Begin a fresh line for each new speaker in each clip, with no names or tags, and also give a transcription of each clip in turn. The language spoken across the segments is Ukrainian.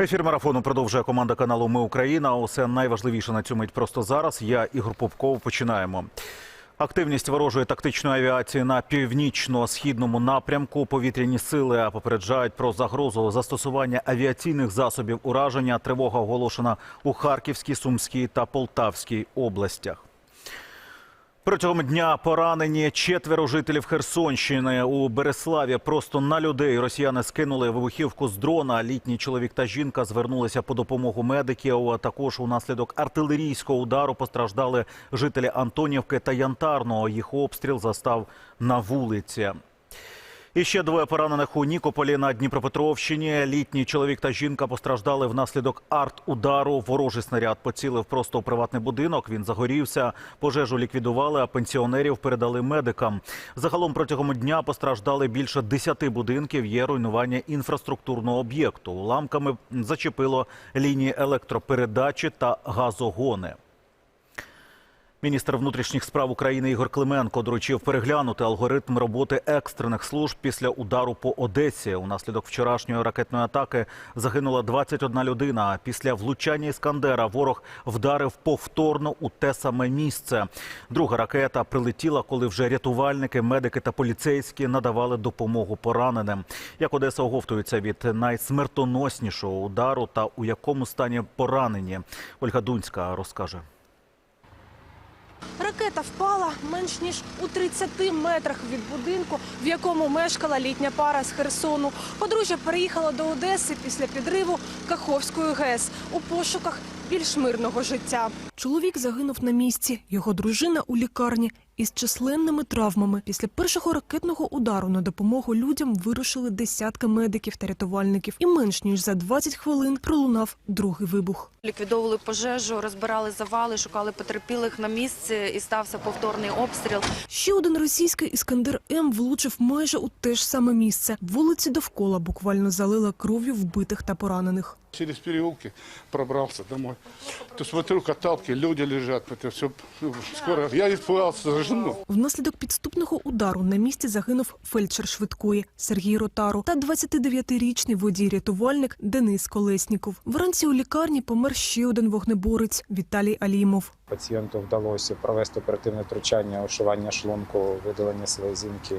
Ефір марафону продовжує команда каналу Ми Україна. Усе найважливіше на цю мить просто зараз. Я Ігор Попков. Починаємо. Активність ворожої тактичної авіації на північно-східному напрямку. Повітряні сили попереджають про загрозу застосування авіаційних засобів ураження. Тривога оголошена у Харківській, Сумській та Полтавській областях. Протягом дня поранені четверо жителів Херсонщини у Береславі. Просто на людей росіяни скинули вибухівку з дрона. Літній чоловік та жінка звернулися по допомогу медиків. А Також унаслідок артилерійського удару постраждали жителі Антонівки та Янтарного. Їх обстріл застав на вулиці. І ще двоє поранених у Нікополі на Дніпропетровщині. Літній чоловік та жінка постраждали внаслідок арт-удару. Ворожий снаряд поцілив просто у приватний будинок. Він загорівся. Пожежу ліквідували, а пенсіонерів передали медикам. Загалом протягом дня постраждали більше десяти будинків. Є руйнування інфраструктурного об'єкту. Уламками зачепило лінії електропередачі та газогони. Міністр внутрішніх справ України Ігор Клименко доручив переглянути алгоритм роботи екстрених служб після удару по Одесі. Унаслідок вчорашньої ракетної атаки загинула 21 людина. Після влучання іскандера ворог вдарив повторно у те саме місце. Друга ракета прилетіла, коли вже рятувальники, медики та поліцейські надавали допомогу пораненим. Як Одеса оговтується від найсмертоноснішого удару та у якому стані поранені? Ольга Дунська розкаже.
Ракета впала менш ніж у 30 метрах від будинку, в якому мешкала літня пара з Херсону. Подружжя переїхала до Одеси після підриву Каховської ГЕС у пошуках більш мирного життя. Чоловік загинув на місці. Його дружина у лікарні із численними травмами. Після першого ракетного удару на допомогу людям вирушили десятки медиків та рятувальників. І менш ніж за 20 хвилин пролунав другий вибух.
Ліквідовували пожежу, розбирали завали, шукали потерпілих на місці і стався повторний обстріл.
Ще один російський іскандер М влучив майже у те ж саме місце. Вулиці довкола буквально залила кров'ю вбитих та поранених.
Через переулки пробрался домой. То смотрю, каталки, люди лежат. Это все скоро. Я испугался за жену.
Внаслідок підступного удару на місці загинув фельдшер швидкої Сергій Ротару та 29-річний водій-рятувальник Денис Колесніков. Вранці у лікарні помер ще один вогнеборець Віталій Алімов.
Пацієнту вдалося провести оперативне втручання, ошивання шлунку, видалення селезінки,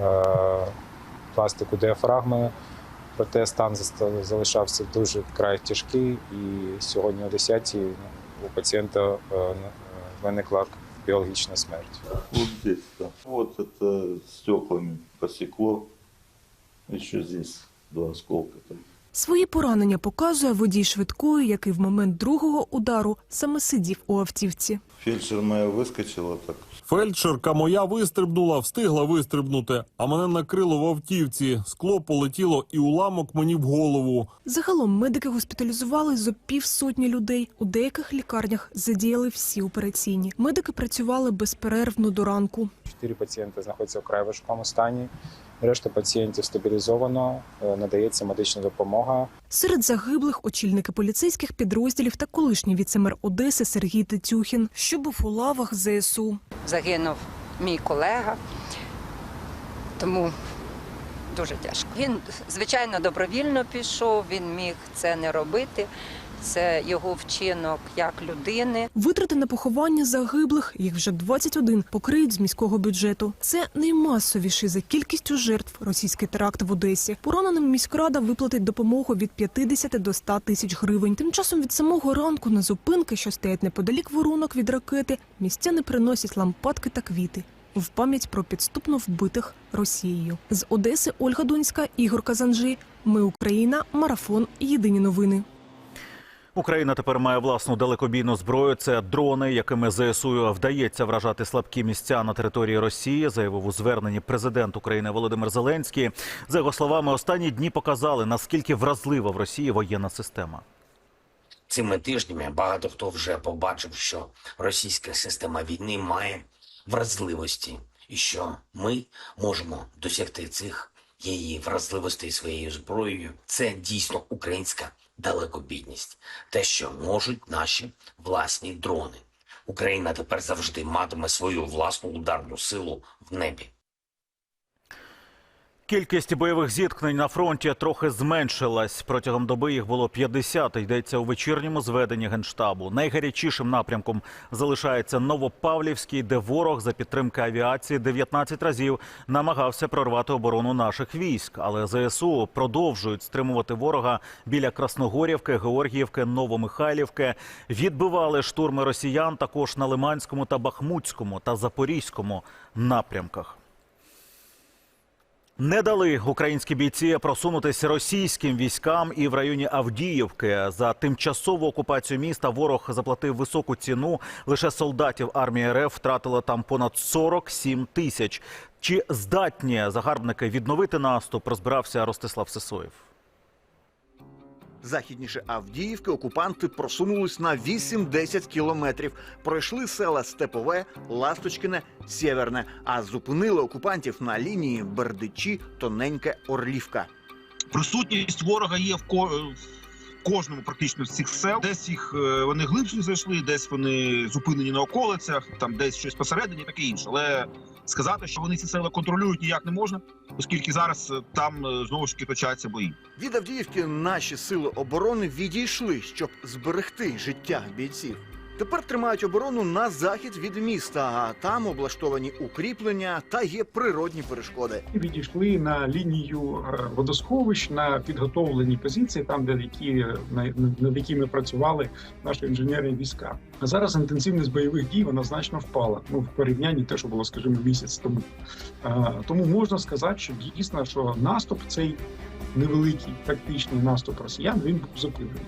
е, пластику діафрагми. Проте стан залишався дуже вкрай тяжкий, і сьогодні о 10 у пацієнта е, е, виникла біологічна смерть.
Вот здесь, да. Вот это стеклами посекло. Еще здесь два осколка. там.
Свої поранення показує водій швидкої, який в момент другого удару саме сидів у автівці.
Фельдшер моя выскочила так.
Фельдшерка моя вистрибнула, встигла вистрибнути, а мене накрило в автівці. Скло полетіло і уламок мені в голову.
Загалом медики госпіталізували зо півсотні людей. У деяких лікарнях задіяли всі операційні. Медики працювали безперервно до ранку.
Чотири пацієнти знаходяться в край важкому стані. Решта пацієнтів стабілізовано, е, надається медична допомога.
Серед загиблих очільники поліцейських підрозділів та колишній віцемер Одеси Сергій Тетюхін, що був у лавах ЗСУ.
загинув мій колега, тому дуже тяжко. Він, звичайно, добровільно пішов, він міг це не робити. Це його вчинок як людини.
Витрати на поховання загиблих, їх вже 21, покриють з міського бюджету. Це наймасовіший за кількістю жертв російський теракт в Одесі. Пораненим міськрада виплатить допомогу від 50 до 100 тисяч гривень. Тим часом від самого ранку на зупинки, що стоять неподалік воронок від ракети, містяни приносять лампадки та квіти. В пам'ять про підступно вбитих Росією з Одеси Ольга Дунська, Ігор Казанжи. Ми Україна. Марафон. Єдині новини.
Україна тепер має власну далекобійну зброю. Це дрони, якими ЗСУ вдається вражати слабкі місця на території Росії, заявив у зверненні президент України Володимир Зеленський. За його словами, останні дні показали наскільки вразлива в Росії воєнна система.
Цими тижнями багато хто вже побачив, що російська система війни має вразливості, і що ми можемо досягти цих її вразливостей своєю зброєю. Це дійсно українська далекобідність, те, що можуть наші власні дрони. Україна тепер завжди матиме свою власну ударну силу в небі.
Кількість бойових зіткнень на фронті трохи зменшилась. Протягом доби їх було 50, йдеться у вечірньому зведенні Генштабу. Найгарячішим напрямком залишається Новопавлівський, де ворог за підтримки авіації 19 разів намагався прорвати оборону наших військ. Але ЗСУ продовжують стримувати ворога біля Красногорівки, Георгіївки, Новомихайлівки. Відбивали штурми росіян також на Лиманському та Бахмутському та Запорізькому напрямках. Не дали українські бійці просунутися російським військам і в районі Авдіївки. За тимчасову окупацію міста ворог заплатив високу ціну. Лише солдатів армії РФ втратили там понад 47 тисяч. Чи здатні загарбники відновити наступ? Розбирався Ростислав Сисоєв.
Західніше Авдіївки окупанти просунулись на 8-10 кілометрів. Пройшли села Степове, Ласточкине, Сєверне, а зупинили окупантів на лінії Бердичі, Тоненьке, Орлівка.
Присутність ворога є в кожному практично з цих сел. Десь їх е, вони глибше зайшли, десь вони зупинені на околицях, там десь щось посередині, таке інше. Але сказати, що вони ці села контролюють, ніяк не можна, оскільки зараз е, там е, знову ж таки точаться бої.
Від Авдіївки наші сили оборони відійшли, щоб зберегти життя бійців. Тепер тримають оборону на захід від міста, а там облаштовані укріплення та є природні перешкоди.
відійшли на лінію е, водосховищ на підготовлені позиції, там де які е, над якими працювали наші інженерні війська. А зараз інтенсивність бойових дій вона значно впала. Ну в порівнянні те, що було, скажімо, місяць тому. Тому можна сказати, що дійсно, що наступ цей невеликий тактичний наступ росіян він був зупинений.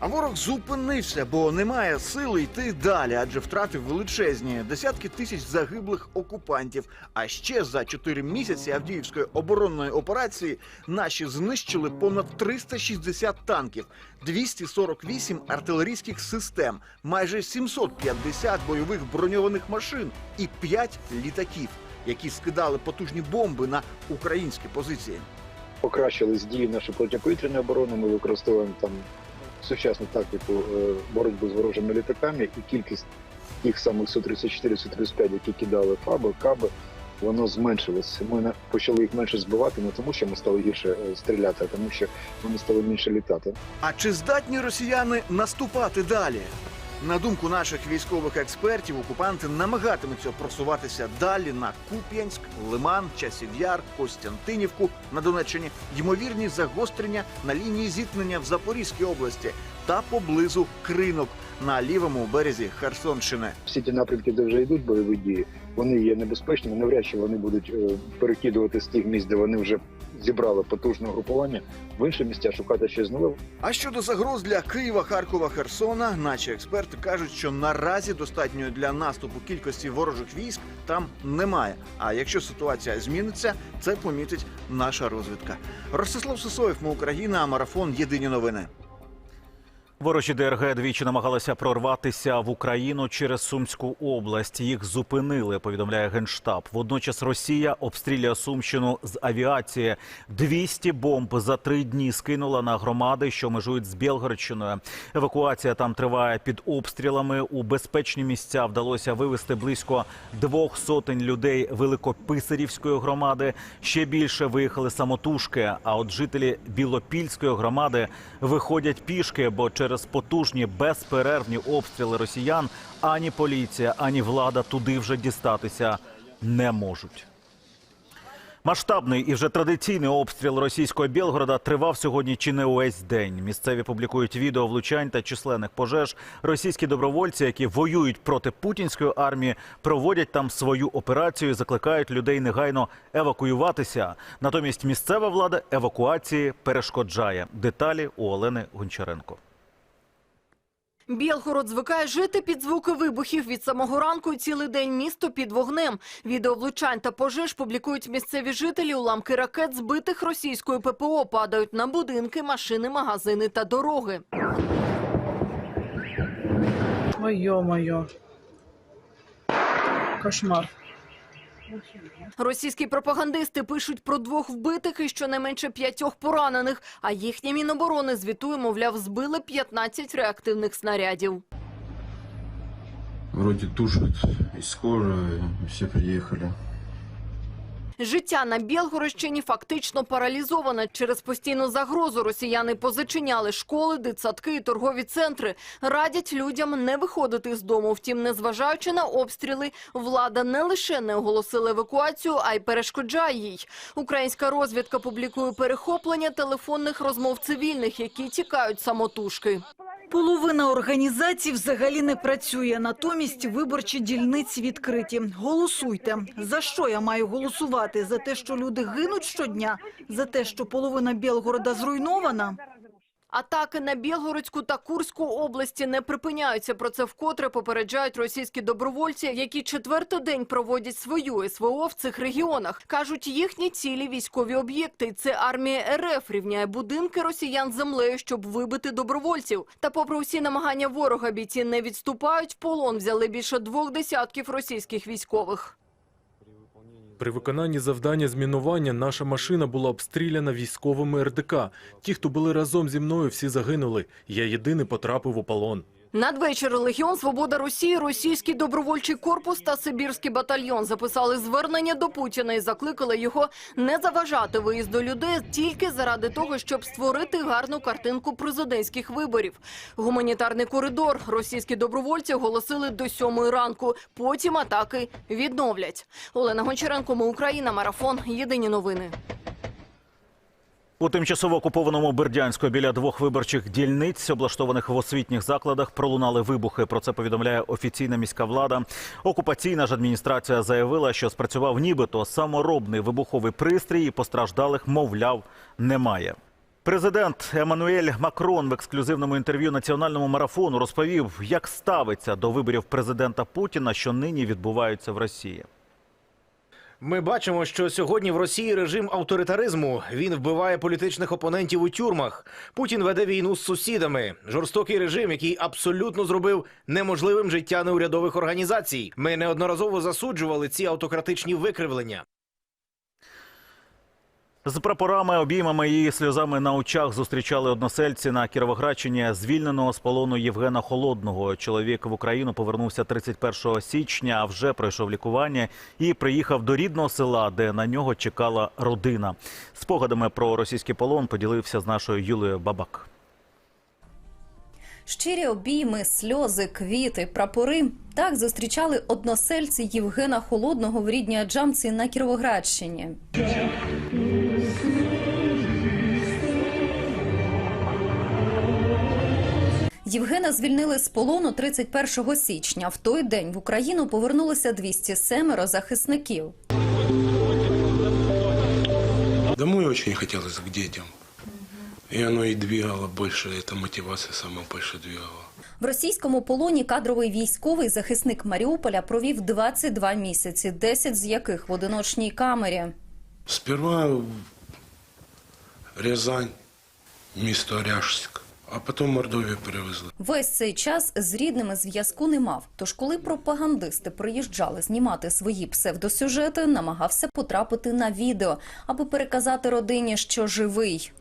А ворог зупинився, бо немає сили йти далі, адже втратив величезні десятки тисяч загиблих окупантів. А ще за чотири місяці Авдіївської оборонної операції наші знищили понад 360 танків, 248 артилерійських систем, майже 750 бойових броньованих машин і 5 літаків, які скидали потужні бомби на українські позиції.
покращились дії нашої протиповітряної оборони. Ми використовуємо там сучасну тактику е, боротьби з ворожими літаками, і кількість тих самих Су-34, Су-35, які кидали ФАБи, КАБи, воно зменшилось. Ми почали їх менше збивати, не тому, що ми стали гірше е, стріляти, а тому, що вони стали менше літати.
А чи здатні росіяни наступати далі? На думку наших військових експертів, окупанти намагатимуться просуватися далі на Куп'янськ, Лиман, Часів Яр, Костянтинівку на Донеччині, ймовірні загострення на лінії зіткнення в Запорізькій області та поблизу Кринок на лівому березі Херсонщини.
Всі ті напрямки, де вже йдуть бойові дії, вони є небезпечними. Навряд чи вони будуть е, перекидувати з тих місць, де вони вже зібрали потужне групування в інші місця, шукати щось нове.
А щодо загроз для Києва, Харкова, Херсона, наші експерти кажуть, що наразі достатньої для наступу кількості ворожих військ там немає. А якщо ситуація зміниться, це помітить наша розвідка. Ростислав Сосоєв, ми Україна, марафон Єдині новини.
Ворожі ДРГ двічі намагалися прорватися в Україну через Сумську область. Їх зупинили, повідомляє генштаб. Водночас Росія обстрілює Сумщину з авіації. 200 бомб за три дні скинула на громади, що межують з Білгородщиною. Евакуація там триває під обстрілами. У безпечні місця вдалося вивезти близько двох сотень людей Великописарівської громади. Ще більше виїхали самотужки. А от жителі Білопільської громади виходять пішки, бо через потужні безперервні обстріли росіян ані поліція, ані влада туди вже дістатися не можуть. Масштабний і вже традиційний обстріл російського Білгорода тривав сьогодні чи не увесь день. Місцеві публікують відео влучань та численних пожеж. Російські добровольці, які воюють проти путінської армії, проводять там свою операцію, і закликають людей негайно евакуюватися. Натомість місцева влада евакуації перешкоджає. Деталі у Олени Гончаренко.
Білгород звикає жити під звуки вибухів від самого ранку цілий день місто під вогнем. Відео влучань та пожеж публікують місцеві жителі. Уламки ракет, збитих російською ППО, падають на будинки, машини, магазини та дороги.
Ой, ё-моё. Кошмар.
Російські пропагандисти пишуть про двох вбитих і щонайменше п'ятьох поранених, а їхня Міноборони звітує, мовляв, збили 15 реактивних снарядів.
Вроде тушат скоро, скорой, все приехали.
Життя на Білгородщині фактично паралізоване. Через постійну загрозу росіяни позачиняли школи, дитсадки і торгові центри. Радять людям не виходити з дому. Втім, незважаючи на обстріли, влада не лише не оголосила евакуацію, а й перешкоджає їй. Українська розвідка публікує перехоплення телефонних розмов цивільних, які тікають самотужки.
Половина організацій взагалі не працює, натомість виборчі дільниці відкриті. Голосуйте. За що я маю голосувати? За те, що люди гинуть щодня? За те, що половина Білгорода зруйнована?
Атаки на Білгородську та Курську області не припиняються. Про це вкотре попереджають російські добровольці, які четвертий день проводять свою СВО в цих регіонах. Кажуть, їхні цілі – військові об'єкти. Це армія РФ рівняє будинки росіян землею, щоб вибити добровольців. Та попри усі намагання ворога, бійці не відступають. В полон взяли більше двох десятків російських військових.
При виконанні завдання змінування наша машина була обстріляна військовими РДК. Ті, хто були разом зі мною, всі загинули. Я єдиний потрапив у полон.
Надвечір Легіон Свобода Росії, Російський добровольчий корпус та Сибірський батальйон записали звернення до Путіна і закликали його не заважати виїзду людей тільки заради того, щоб створити гарну картинку президентських виборів. Гуманітарний коридор російські добровольці оголосили до сьомої ранку. Потім атаки відновлять. Олена Гончаренко, ми Україна, марафон. Єдині новини.
У тимчасово окупованому Бердянську біля двох виборчих дільниць, облаштованих в освітніх закладах, пролунали вибухи. Про це повідомляє офіційна міська влада. Окупаційна ж адміністрація заявила, що спрацював нібито саморобний вибуховий пристрій, і постраждалих, мовляв, немає. Президент Еммануель Макрон в ексклюзивному інтерв'ю національному марафону розповів, як ставиться до виборів президента Путіна, що нині відбуваються в Росії.
Ми бачимо, що сьогодні в Росії режим авторитаризму. Він вбиває політичних опонентів у тюрмах. Путін веде війну з сусідами. Жорстокий режим, який абсолютно зробив неможливим життя неурядових організацій. Ми неодноразово засуджували ці автократичні викривлення.
З прапорами, обіймами і сльозами на очах зустрічали односельці на Кіровоградщині звільненого з полону Євгена Холодного. Чоловік в Україну повернувся 31 січня, а вже пройшов лікування і приїхав до рідного села, де на нього чекала родина. Спогадами про російський полон поділився з нашою Юлією Бабак.
Щирі обійми, сльози, квіти, прапори. Так зустрічали односельці Євгена Холодного в рідній Аджамці на Кіровоградщині. Євгена звільнили з полону 31 січня. В той день в Україну повернулося 207 захисників.
Домой очень хотелось к детям. И оно и двигало больше, эта мотивация сама больше двигала.
В російському полоні кадровий військовий захисник Маріуполя провів 22 місяці, 10 з яких в одиночній камері.
Сперва Рязань, місто Ряжськ, а потім Мордовію перевезли.
Весь цей час з рідними зв'язку не мав. Тож, коли пропагандисти приїжджали знімати свої псевдосюжети, намагався потрапити на відео, аби переказати родині, що живий.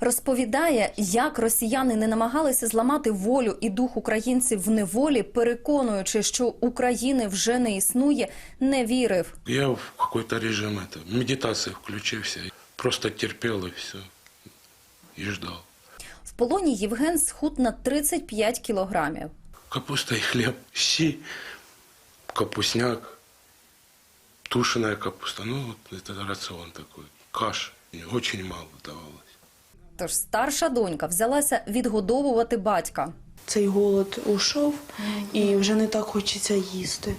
Розповідає, як росіяни не намагалися зламати волю і дух українців в неволі, переконуючи, що України вже не існує, не вірив.
Я в какой-то режим это, включився, просто терпел и все, и ждал.
В полоні Євген схуд на 35 кілограмів.
Капуста и хлеб, щи, капустняк, тушеная капуста, ну вот это рацион такой, каша, очень мало давалось.
Тож старша донька взялася відгодовувати батька.
Цей голод ушов і вже не так хочеться їсти.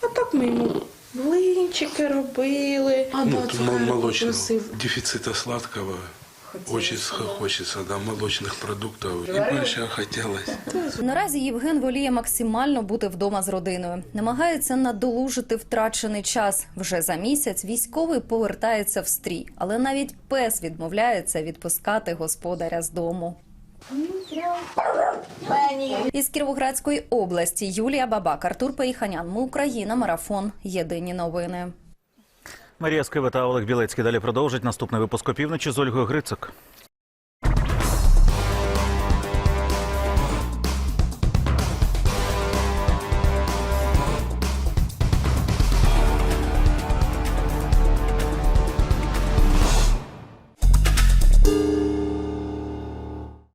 А так ми йому блинчики робили. А
ну,
да,
молочного,
просив.
дефицита сладкого, очень хочется, да, молочных продуктов, и больше хотелось.
Наразі Євген воліє максимально бути вдома з родиною. Намагається надолужити втрачений час. Вже за місяць військовий повертається в стрій, але навіть пес відмовляється відпускати господаря з дому. Із Кіровоградської області Юлія Бабак, Артур Пейханян. Ми Україна. Марафон. Єдині новини.
Марія Скива Олег Білецький далі продовжить наступний випуск опівночі з Ольгою Грицик.